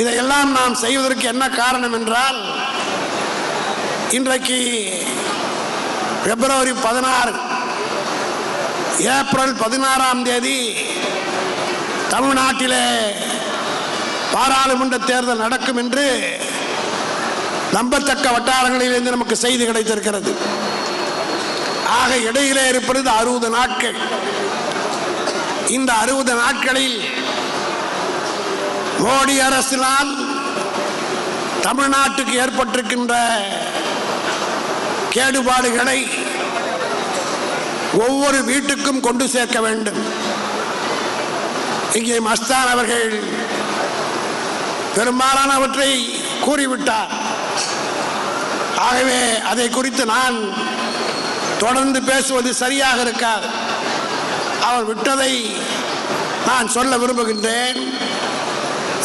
இதையெல்லாம் நாம் செய்வதற்கு என்ன காரணம் என்றால் இன்றைக்கு பிப்ரவரி பதினாறு ஏப்ரல் பதினாறாம் தேதி தமிழ்நாட்டிலே பாராளுமன்ற தேர்தல் நடக்கும் என்று நம்பத்தக்க வட்டாரங்களிலிருந்து நமக்கு செய்தி கிடைத்திருக்கிறது. ஆக இடையிலே இருப்பது அறுபது நாட்கள். இந்த அறுபது நாட்களில் மோடி அரசினால் தமிழ்நாட்டுக்கு ஏற்பட்டிருக்கின்ற கேடுபாடுகளை ஒவ்வொரு வீட்டுக்கும் கொண்டு சேர்க்க வேண்டும். இங்கே மஸ்தான் அவர்கள் பெரும்பாலானவற்றை கூறிவிட்டார். ஆகவே அதை குறித்து நான் தொடர்ந்து பேசுவது சரியாக இருக்காது. அவர் விட்டதை நான் சொல்ல விரும்புகின்றேன்.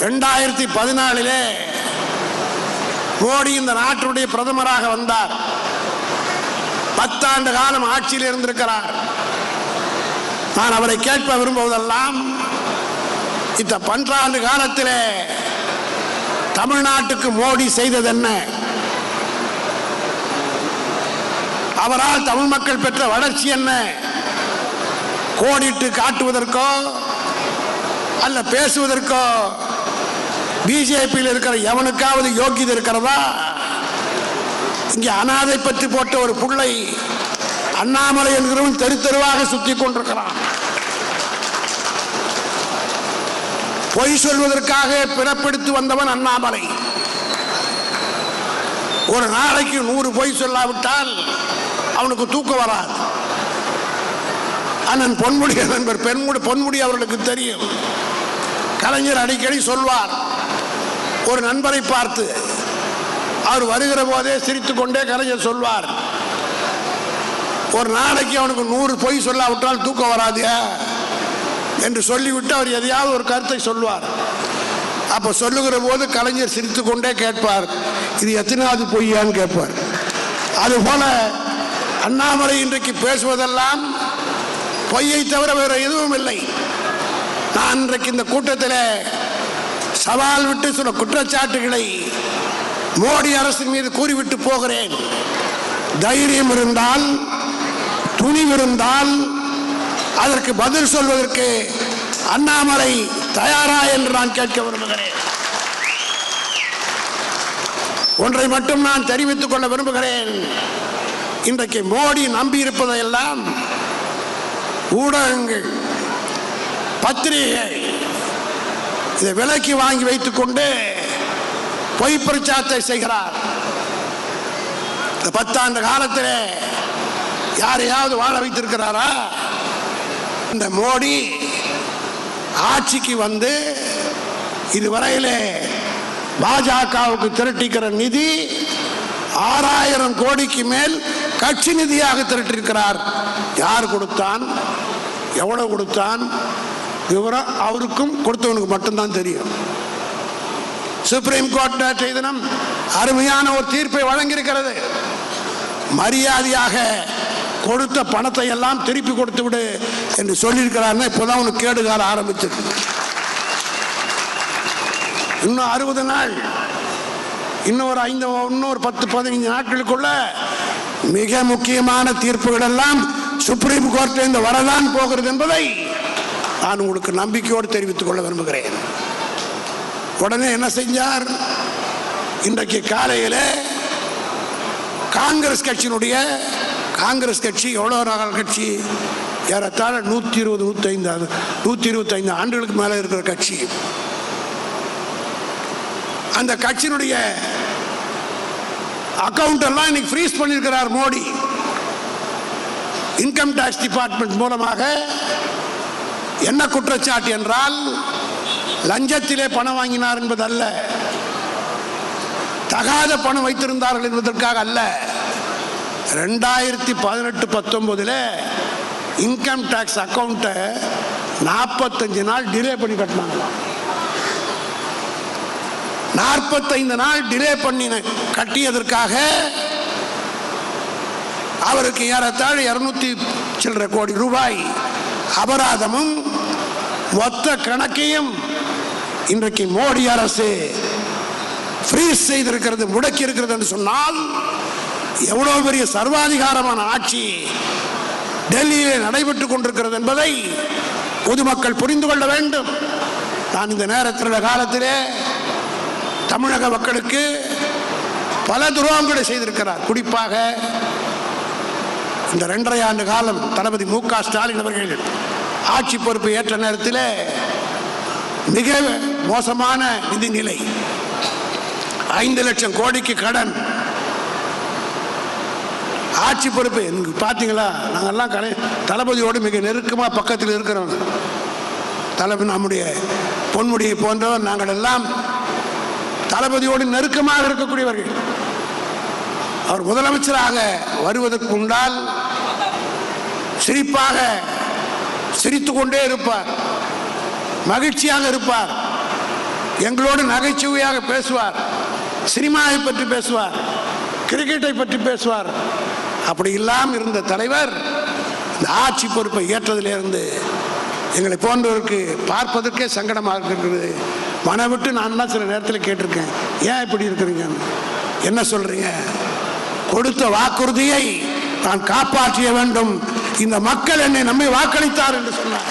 ரெண்டாயிரத்தி பதினாலிலே மோடி இந்த நாட்டுடைய பிரதமராக வந்தார். பத்தாண்டு காலம் ஆட்சியில் இருந்திருக்கிறார். நான் அவரை கேட்ப விரும்புவதெல்லாம் இந்த பன்றாண்டு காலத்திலே தமிழ்நாட்டுக்கு மோடி செய்தது என்ன அவரால் தமிழ் மக்கள் பெற்ற வளர்ச்சி என்ன? கோடிட்டு காட்டுவதற்கோ அல்ல பேசுவதற்கோ பிஜேபியில் இருக்கிற எவனுக்காவது யோகியது இருக்கிறதா? இங்கே அனாதை பற்றி போட்ட ஒரு புள்ளை அண்ணாமலை என்கிறவன் தெரு தெருவாக சுத்தி கொண்டிருக்கிறான். பொய் சொல்வதற்காக பிறப்பெடுத்து வந்தவன் அண்ணாமலை. ஒரு நாளைக்கு நூறு பொய் சொல்லாவிட்டால் அவனுக்கு தூக்கம் வராது. அண்ணன் பொன்முடி நண்பர் பெண்முடி பொன்முடி அவர்களுக்கு தெரியும். கலைஞர் அடிக்கடி சொல்வார் ஒரு நண்பரை பார்த்து அவர் வருகிற போதே சிரித்து கொண்டே கலைஞர் சொல்வார் ஒரு நாளைக்கு அவனுக்கு நூறு பொய் சொல்லாவிட்டால் தூக்கம் வராதியா என்று சொல்லிவிட்டு அவர் எதையாவது ஒரு கருத்தை சொல்வார். அப்ப சொல்லுகிற போது கலைஞர் சிரித்து கொண்டே கேட்பார் இது எத்தனாவது பொய்யான்னு கேட்பார். அதுபோல அண்ணாமலை இன்றைக்கு பேசுவதெல்லாம் பொய்யை தவிர வேற எதுவும் இல்லை. நான் இன்றைக்கு இந்த கூட்டத்தில் சவால் விட்டு சில குற்றச்சாட்டுகளை மோடி அரசின் மீது கூறிவிட்டு போகிறேன். தைரியம் இருந்தால் துணிவு இருந்தால் அதற்கு பதில் சொல்வதற்கு அண்ணாமலை தயாரா என்று நான் கேட்க விரும்புகிறேன். ஒன்றை மட்டும் நான் தெரிவித்துக் கொள்ள விரும்புகிறேன். இன்றைக்கு மோடி நம்பி இருப்பதையெல்லாம் ஊடகங்கள் பத்திரிகை இதை விலைக்கு வாங்கி வைத்துக் கொண்டு பொய் பிரச்சாரத்தை செய்கிறார். இந்த பத்தாண்டு காலத்தில் யாரையாவது வாழ வைத்திருக்கிறாரா? இந்த மோடி ஆட்சிக்கு வந்து இதுவரையிலே பாஜகவுக்கு திரட்டிக்கிற நிதி ஆறாயிரம் கோடிக்கு மேல் கட்சி நிதியாக திரட்டிருக்கிறார் யார் கொடுத்தான்? எவ்வளவு கொடுத்தான்? விவரம் அவருக்கும் கொடுத்தவனுக்கு மட்டும்தான் தெரியும். சுப்ரீம் கோர்ட் நேற்றைய தினம் அருமையான ஒரு தீர்ப்பை வழங்கியிருக்கிறது. மரியாதையாக கொடுத்த பணத்தை எல்லாம் திருப்பி கொடுத்து விடு என்று சொல்லியிருக்கிறாருன்னா இப்போதான் உனக்கு கேடுகால ஆரம்பிச்சிருக்கு இன்னும் அறுபது நாள் இன்னொரு ஐந்து இன்னொரு பத்து பதினைஞ்சு நாட்களுக்குள்ள மிக முக்கியமான தீர்ப்புகள் எல்லாம் சுப்ரீம் கோர்ட்டிலிருந்து இந்த வரதான் போகிறது என்பதை நான் உங்களுக்கு நம்பிக்கையோடு தெரிவித்துக் கொள்ள விரும்புகிறேன். உடனே என்ன செஞ்சார்? இன்றைக்கு காலையில் காங்கிரஸ் கட்சியினுடைய காங்கிரஸ் கட்சி எவ்வளோ நாள் கட்சி? ஏறத்தாழ நூற்றி இருபது நூற்றி நூற்றி இருபத்தைந்து ஆண்டுகளுக்கு மேலே இருக்கிற கட்சி. அந்த கட்சியினுடைய அக்கவுண்ட் எல்லாம் இன்னைக்கு ஃப்ரீஸ் பண்ணியிருக்கிறார் மோடி. இன்கம் டேக்ஸ் டிபார்ட்மெண்ட் மூலமாக என்ன குற்றச்சாட்டு என்றால் லஞ்சத்திலே பணம் வாங்கினார் என்பதல்ல. தகாத பணம் வைத்திருந்தார்கள் என்பதற்காக அல்ல. ரெண்டாயிரத்தி பதினெட்டு பத்தொம்போதில் இன்கம் டேக்ஸ் அக்கௌண்ட்டை நாற்பத்தஞ்சு நாள் டிலே பண்ணி கட்டினாங்களாம் நாற்பத்தைந்து நாள் டிலே பண்ணி கட்டியதற்காக அவருக்கு ஏறத்தாழ் இரநூத்தி சில்லற கோடி ரூபாய் அபராதமும் மொத்த கணக்கையும் இன்றைக்கு மோடி அரசு ஃப்ரீஸ் செய்திருக்கிறது முடக்கி இருக்கிறது என்று சொன்னால் எவ்வளோ பெரிய சர்வாதிகாரமான ஆட்சி டெல்லியிலே நடைபெற்றுக் கொண்டிருக்கிறது என்பதை பொதுமக்கள் புரிந்து கொள்ள வேண்டும். நான் இந்த நேரத்தில் காலத்திலே தமிழக மக்களுக்கு பல துரோகங்களை செய்திருக்கிறார். குறிப்பாக இந்த ரெண்டரை ஆண்டு காலம் தளபதி மு க ஸ்டாலின் அவர்கள் ஆட்சி பொறுப்பு ஏற்ற நேரத்தில் மிக மோசமான நிதிநிலை. ஐந்து லட்சம் கோடிக்கு கடன். ஆட்சி பொறுப்பு எனக்கு பார்த்தீங்களா? நாங்கள்லாம் கலை தளபதியோடு மிக நெருக்கமாக பக்கத்தில் இருக்கிறோம். தளபதி நம்முடைய பொன்முடியை போன்றவர் நாங்கள் எல்லாம் தளபதியோடு நெருக்கமாக இருக்கக்கூடியவர்கள். அவர் முதலமைச்சராக வருவதற்கு முன்னால் சிரிப்பாக சிரித்து கொண்டே இருப்பார். மகிழ்ச்சியாக இருப்பார். எங்களோடு நகைச்சுவையாக பேசுவார். சினிமாவை பற்றி பேசுவார். கிரிக்கெட்டை பற்றி பேசுவார். அப்படி இல்லாமல் இருந்த தலைவர் இந்த ஆட்சி பொறுப்பை ஏற்றதிலிருந்து எங்களை போன்றவருக்கு பார்ப்பதற்கே சங்கடமாக இருக்கிறது. மன விட்டு நான் என்ன சில நேரத்தில் கேட்டிருக்கேன். ஏன் இப்படி இருக்கிறீங்க என்ன சொல்கிறீங்க கொடுத்த வாக்குறுதியை நான் காப்பாற்றிய வேண்டும். இந்த மக்கள் என்னை நம்பி வாக்களித்தார் என்று சொன்னார்.